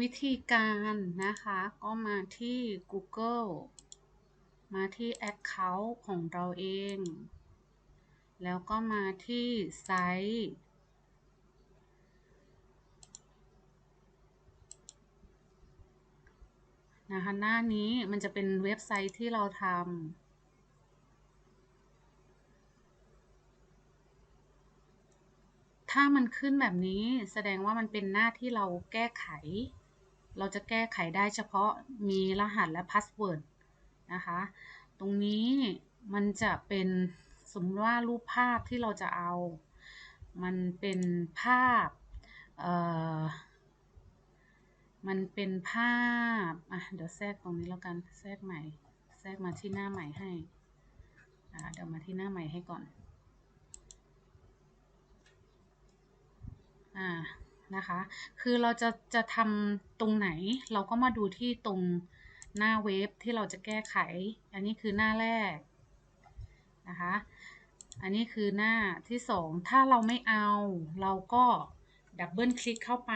วิธีการนะคะก็มาที่ Google มาที่ Account ของเราเอง แล้วก็มาที่ไซต์นะคะหน้านี้มันจะเป็นเว็บไซต์ที่เราทำถ้ามันขึ้นแบบนี้แสดงว่ามันเป็นหน้าที่เราแก้ไข เราจะแก้ไขได้เฉพาะมีรหัสและพาสเวิร์ดนะคะ ตรงนี้มันจะเป็นสมมติว่ารูปภาพที่เราจะเอา มันเป็นภาพเอ่อมันเป็นภาพ อะ เดี๋ยวแทรกตรงนี้แล้วกัน แทรกใหม่ แทรกมาที่หน้าใหม่ให้ อ่า เดี๋ยวมาที่หน้าใหม่ให้ก่อน อ่า นะคะ คือเราจะจะทำตรงไหนเราก็มาดูที่ตรงหน้าเว็บที่เราจะแก้ไข อันนี้คือหน้าแรกนะคะ อันนี้คือหน้าที่สองถ้าเราไม่เอาเราก็ดับเบิลคลิกเข้าไป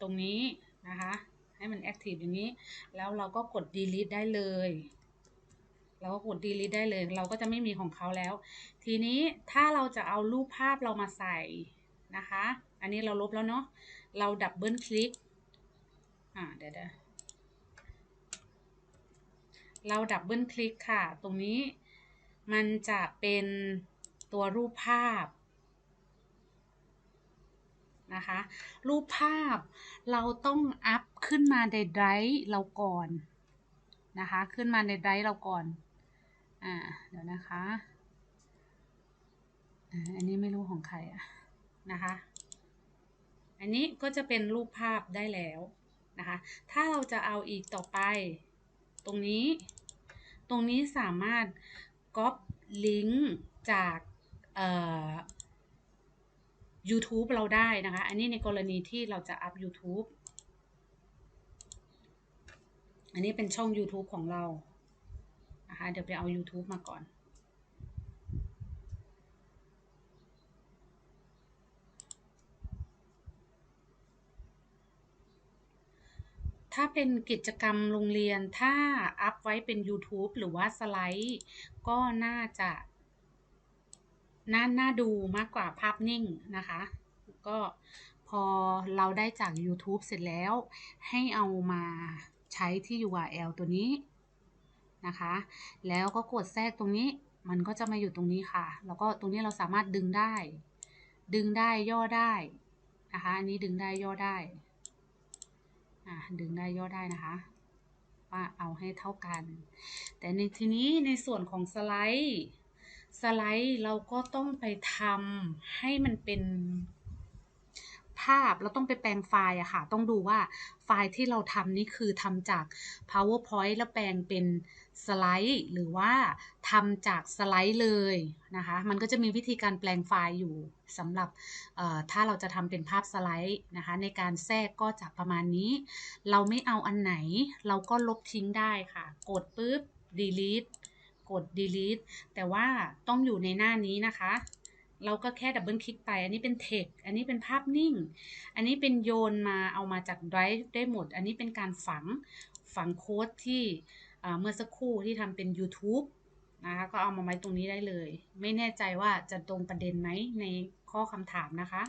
ตรงนี้นะคะ ให้มันแอคทีฟอย่างนี้ แล้วเราก็กด delete ได้เลย เราก็กด delete ได้เลย เราก็จะไม่มีของเขาแล้ว ทีนี้ถ้าเราจะเอารูปภาพเรามาใส่นะคะ อันนี้เราลบแล้วเนาะ เราดับเบิลคลิก อ่าเดี๋ยวเราดับเบิลคลิกค่ะ ตรงนี้มันจะเป็นตัวรูปภาพนะคะรูปภาพเราต้องอัพขึ้นมาในไดรฟ์เราก่อนนะคะ ขึ้นมาในไดรฟ์เราก่อน อ่า เดี๋ยวนะคะ อันนี้ไม่รู้ของใครอะนะคะ อันนี้ก็จะเป็นรูปภาพได้แล้วนะคะ ถ้าเราจะเอาอีกต่อไป ตรงนี้ ตรงนี้สามารถก๊อปลิงก์จากเอ่อ YouTube เราได้นะคะ อันนี้ในกรณีที่เราจะอัพ YouTube อันนี้เป็นช่อง YouTube ของเรานะคะ เดี๋ยวไปเอา YouTube มาก่อน ถ้าเป็นกิจกรรมโรงเรียนถ้าอัพไว้เป็น YouTube หรือว่าสไลด์ ก็น่าจะน่าน่าดูมากกว่าภาพนิ่งนะคะ ก็พอเราได้จาก YouTube เสร็จแล้ว ให้เอามาใช้ที่ URL ตัวนี้นะคะ แล้วก็กดแทรกตรงนี้มันก็จะมาอยู่ตรงนี้ค่ะ แล้วก็ตรงนี้เราสามารถดึงได้ ดึงได้ย่อได้นะคะ อันนี้ดึงได้ย่อได้ อะดึงได้ย่อได้นะคะว่าเอาให้เท่ากัน แต่ในทีนี้ในส่วนของสไลด์สไลด์เราก็ต้องไปทำให้มันเป็นภาพเราต้องไปแปลงไฟล์อะค่ะ ต้องดูว่าไฟล์ที่เราทำนี่คือทำจาก powerpoint แล้วแปลงเป็นสไลด์ หรือว่า ทำจากสไลด์เลยนะคะ มันก็จะมีวิธีการแปลงไฟล์อยู่สำหรับถ้าเราจะทำเป็นภาพสไลด์นะคะ ในการแทรกก็จะประมาณนี้ เราไม่เอาอันไหน เราก็ลบทิ้งได้ค่ะ กดปุ๊บ delete กด delete แต่ว่าต้องอยู่ในหน้านี้นะคะ เราก็แค่ดับเบิลคลิกไป อันนี้เป็นเทคอันนี้เป็นภาพนิ่ง อันนี้เป็นโยนมาเอามาจากไดรฟ์ได้หมด อันนี้เป็นการฝังฝังโค้ดที่เมื่อสักครู่ที่ทำเป็น YouTube นะคะก็เอามาไว้ตรงนี้ได้เลย ไม่แน่ใจว่าจะตรงประเด็นไหมในข้อคำถามนะคะ